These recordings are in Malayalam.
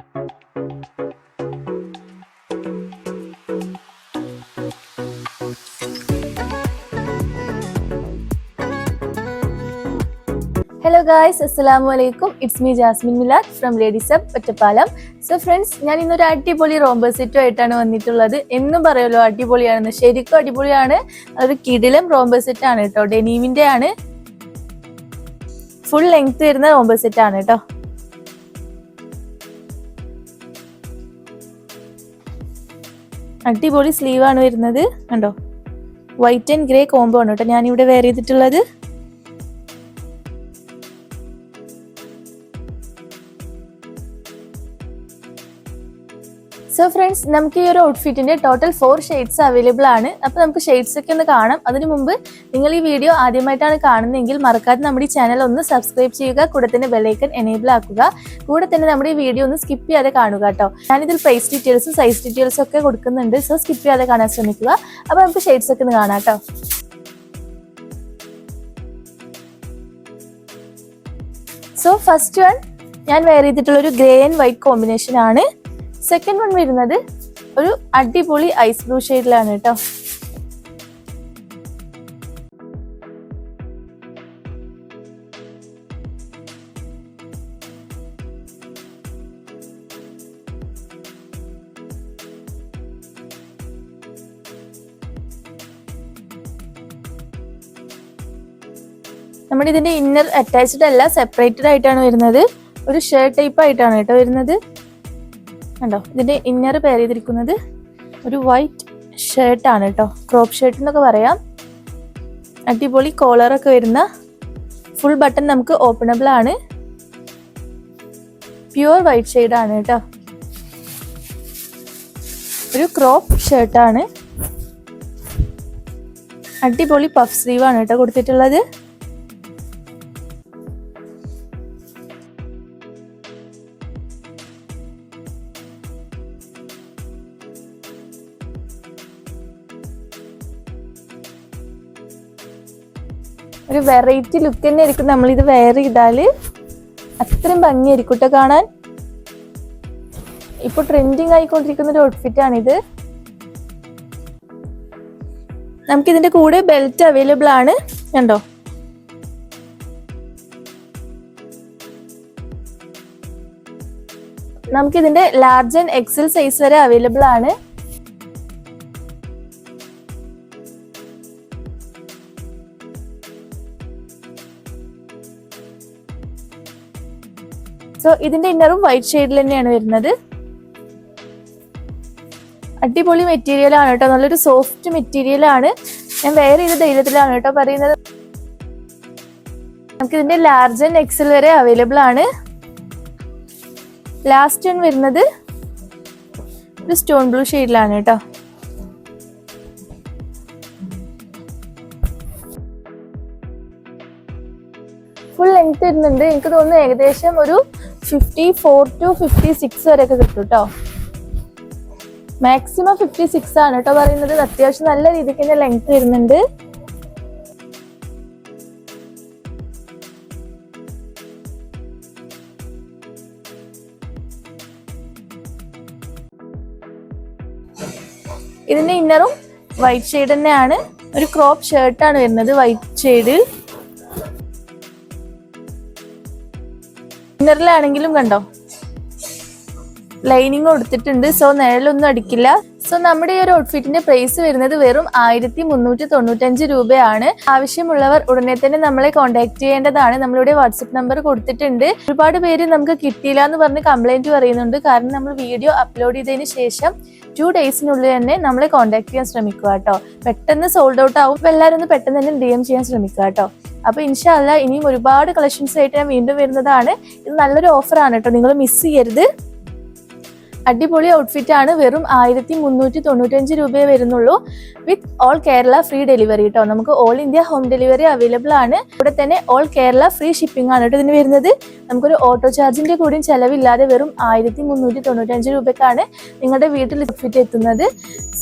ഹലോ ഗായ്സ് അസ്സലാമു അലൈക്കും it's me Jasmin Milad from ladies up Ottappalam so friends ഞാൻ ഇന്നൊരു അടിപൊളി റോംബർ ആയിട്ടാണ് വന്നിട്ടുള്ളത്. എന്നും പറയുമല്ലോ അടിപൊളിയാണെന്ന്. ശരിക്കും അടിപൊളിയാണ്. അതൊരു കിടിലം റോംബർ ആണ് കേട്ടോ. ഡെനീമിന്റെ ആണ്. ഫുൾ ലെങ്ത് വരുന്ന റോംബർ ആണ് കേട്ടോ. അടിപൊളി സ്ലീവാണ് വരുന്നത്. കണ്ടോ? വൈറ്റ് ആൻഡ് ഗ്രേ കോംബോ ആണ് കേട്ടോ. ഞാനിവിടെ വെയർ ചെയ്തിട്ടുള്ളത്. സോ ഫ്രണ്ട്സ് നമുക്ക് ഈ ഒരു ഔട്ട്ഫിറ്റിന്റെ ടോട്ടൽ ഫോർ ഷെയ്ഡ്സ് അവൈലബിൾ ആണ്. അപ്പൊ നമുക്ക് ഷെയ്ഡ്സ് ഒക്കെ ഒന്ന് കാണാം. അതിനു മുമ്പ് നിങ്ങൾ ഈ വീഡിയോ ആദ്യമായിട്ടാണ് കാണുന്നതെങ്കിൽ മറക്കാതെ നമ്മുടെ ഈ ചാനൽ ഒന്ന് സബ്സ്ക്രൈബ് ചെയ്യുക കൂടെ തന്നെ ബെല്ലൈക്കൻ എനേബിൾ ആക്കുക. കൂടെ തന്നെ നമ്മുടെ ഈ വീഡിയോ ഒന്ന് സ്കിപ്പ് ചെയ്യാതെ കാണുക കേട്ടോ. ഞാനിതിൽ പ്രൈസ് ഡീറ്റെയിൽസും സൈസ് ഡീറ്റെയിൽസും ഒക്കെ കൊടുക്കുന്നുണ്ട്. സോ സ്കിപ്പ് ചെയ്യാതെ കാണാൻ ശ്രമിക്കുക. അപ്പൊ നമുക്ക് ഷെയ്ഡ്സ് ഒക്കെ ഒന്ന് കാണാം കേട്ടോ. സോ ഫസ്റ്റ് വൺ ഞാൻ വെയർ ചെയ്തിട്ടുള്ള ഒരു ഗ്രേ ആൻഡ് വൈറ്റ് കോമ്പിനേഷൻ ആണ്. സെക്കൻഡ് വൺ വരുന്നത് ഒരു അടിപൊളി ഐസ് ബ്ലൂ ഷെയ്ഡിലാണ് കേട്ടോ നമ്മുടെ ഇതിന്റെ ഇന്നർ അറ്റാച്ച്ഡ് അല്ല സെപ്പറേറ്റഡ് ആയിട്ടാണ് വരുന്നത്. ഒരു ഷർട്ട് ടൈപ്പ് ആയിട്ടാണ് കേട്ടോ വരുന്നത്. കണ്ടോ? ഇതിന്റെ ഇന്നർ പെയർ ചെയ്തിരിക്കുന്നത് ഒരു വൈറ്റ് ഷർട്ടാണ് കേട്ടോ. ക്രോപ്പ് ഷർട്ട് എന്നൊക്കെ പറയാം. അടിപൊളി കോളറൊക്കെ വരുന്ന ഫുൾ ബട്ടൺ നമുക്ക് ഓപ്പണബിൾ ആണ്. പ്യുവർ വൈറ്റ് ഷെയ്ഡ് ആണ് കേട്ടോ. ഒരു ക്രോപ്പ് ഷർട്ടാണ് അടിപൊളി പഫ് സ്ലീവാണ് കേട്ടോ കൊടുത്തിട്ടുള്ളത്. ഒരു വെറൈറ്റി ലുക്ക് തന്നെ ആയിരിക്കും നമ്മൾ ഇത് വെയർ ചെയ്താൽ. അത്രയും ഭംഗിയായിരിക്കും കേട്ടോ കാണാൻ. ഇപ്പൊ ട്രെൻഡിങ് ആയിക്കൊണ്ടിരിക്കുന്ന ഒരു ഔട്ട്ഫിറ്റ് ആണിത്. നമുക്ക് ഇതിന്റെ കൂടെ ബെൽറ്റ് അവൈലബിൾ ആണ്. കണ്ടോ? നമുക്ക് ഇതിന്റെ ലാർജ് ആൻഡ് എക്സൽ സൈസ് വരെ അവൈലബിൾ ആണ്. സോ ഇതിന്റെ ഇന്നറും വൈറ്റ് ഷെയ്ഡിൽ തന്നെയാണ് വരുന്നത്. അടിപൊളി മെറ്റീരിയൽ ആണ് കേട്ടോ. നല്ലൊരു സോഫ്റ്റ് മെറ്റീരിയൽ ആണ്. ഞാൻ വേറെ ഇത് ധൈര്യത്തിലാണ് കേട്ടോ പറയുന്നത്? നമുക്ക് ഇതിന്റെ ലാർജ് ആൻഡ് എക്സൽ വരെ അവൈലബിൾ ആണ്. ലാസ്റ്റ് വരുന്നത് ഒരു സ്റ്റോൺ ബ്ലൂ ഷെയ്ഡിലാണ് കേട്ടോ. ലെങ്ത് വരുന്നുണ്ട് എനിക്ക് തോന്നുന്നു ഏകദേശം ഒരു fifty four to fifty six വരെയൊക്കെ കിട്ടും കേട്ടോ മാക്സിമം ഫിഫ്റ്റി സിക്സ് ആണ് കേട്ടോ പറയുന്നത്. അത്യാവശ്യം നല്ല രീതിക്ക് തന്നെ ലെങ്ത് വരുന്നുണ്ട് ഇതിന്റെ ഇന്നറും വൈറ്റ് ഷെയ്ഡ് തന്നെയാണ്. ഒരു ക്രോപ്പ് ഷർട്ടാണ് വരുന്നത് വൈറ്റ് ഷെയ്ഡ് ഇന്നറിലാണെങ്കിലും കണ്ടോ? ലൈനിങ് കൊടുത്തിട്ടുണ്ട്. സോ നിഴലൊന്നും അടിക്കില്ല. സോ നമ്മുടെ ഈ ഒരു ഔട്ട്ഫിറ്റിന്റെ പ്രൈസ് വരുന്നത് വെറും ആയിരത്തി മുന്നൂറ്റി തൊണ്ണൂറ്റഞ്ച് രൂപയാണ്. ആവശ്യമുള്ളവർ ഉടനെ തന്നെ നമ്മളെ കോൺടാക്ട് ചെയ്യേണ്ടതാണ്. നമ്മളിവിടെ വാട്സപ്പ് നമ്പർ കൊടുത്തിട്ടുണ്ട്. ഒരുപാട് പേര് നമുക്ക് കിട്ടിയില്ല എന്ന് പറഞ്ഞ് കംപ്ലൈന്റ് പറയുന്നുണ്ട്. കാരണം നമ്മൾ വീഡിയോ അപ്ലോഡ് ചെയ്തതിന് ശേഷം ടു ഡേയ്സിനുള്ളിൽ തന്നെ നമ്മളെ കോൺടാക്ട് ചെയ്യാൻ ശ്രമിക്കുക കേട്ടോ. പെട്ടെന്ന് സോൾഡ് ഔട്ട് ആവും. എല്ലാവരും ഒന്ന് പെട്ടെന്ന് തന്നെ ഡി എം ചെയ്യാൻ ശ്രമിക്കുക കേട്ടോ. അപ്പൊ ഇൻഷാല്ല ഇനിയും ഒരുപാട് കളക്ഷൻസ് ആയിട്ട് ഞാൻ വീണ്ടും വരുന്നതാണ്. ഇത് നല്ലൊരു ഓഫർ ആണ് കേട്ടോ. നിങ്ങൾ മിസ് ചെയ്യരുത്. അടിപൊളി ഔട്ട്ഫിറ്റ് ആണ്. വെറും ആയിരത്തി മുന്നൂറ്റി തൊണ്ണൂറ്റഞ്ച് രൂപയെ വരുന്നുള്ളൂ. With all Kerala free delivery കേട്ടോ നമുക്ക് all India home delivery available ആണ്. ഇവിടെ തന്നെ ഓൾ കേരള ഫ്രീ ഷിപ്പിംഗ് ആണ് കേട്ടോ ഇതിന് വരുന്നത്. നമുക്കൊരു ഓട്ടോ ചാർജിന്റെ കൂടിയും ചെലവില്ലാതെ വെറും ആയിരത്തി മുന്നൂറ്റി തൊണ്ണൂറ്റഞ്ച് രൂപക്കാണ് നിങ്ങളുടെ വീട്ടിൽ ഔട്ട്ഫിറ്റ് എത്തുന്നത്.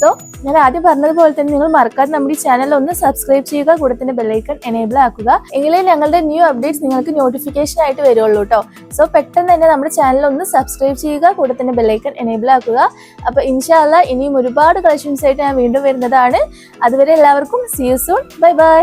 സോ ഞാൻ ആദ്യം പറഞ്ഞതുപോലെ തന്നെ നിങ്ങൾ മറക്കാതെ നമ്മുടെ ഈ ചാനൽ ഒന്ന് സബ്സ്ക്രൈബ് ചെയ്യുക കൂടെ തന്നെ ബെല്ലൈക്കൺ എനേബിൾ ആക്കുക. എങ്കിലേ ഞങ്ങളുടെ ന്യൂ അപ്ഡേറ്റ്സ് നിങ്ങൾക്ക് നോട്ടിഫിക്കേഷൻ ആയിട്ട് വരുള്ളൂ കേട്ടോ സോ പെട്ടെന്ന് തന്നെ നമ്മുടെ ചാനൽ ഒന്ന് സബ്സ്ക്രൈബ് ചെയ്യുക കൂടെ തന്നെ ബെല്ലൈക്കൺ എനേബിൾ ആക്കുക. അപ്പോൾ ഇൻഷാല്ല ഇനിയും ഒരുപാട് കളക്ഷൻസ് ആയിട്ട് ഞാൻ വീണ്ടും വരുന്നതാണ്. അതുവരെ എല്ലാവർക്കും see you soon bye bye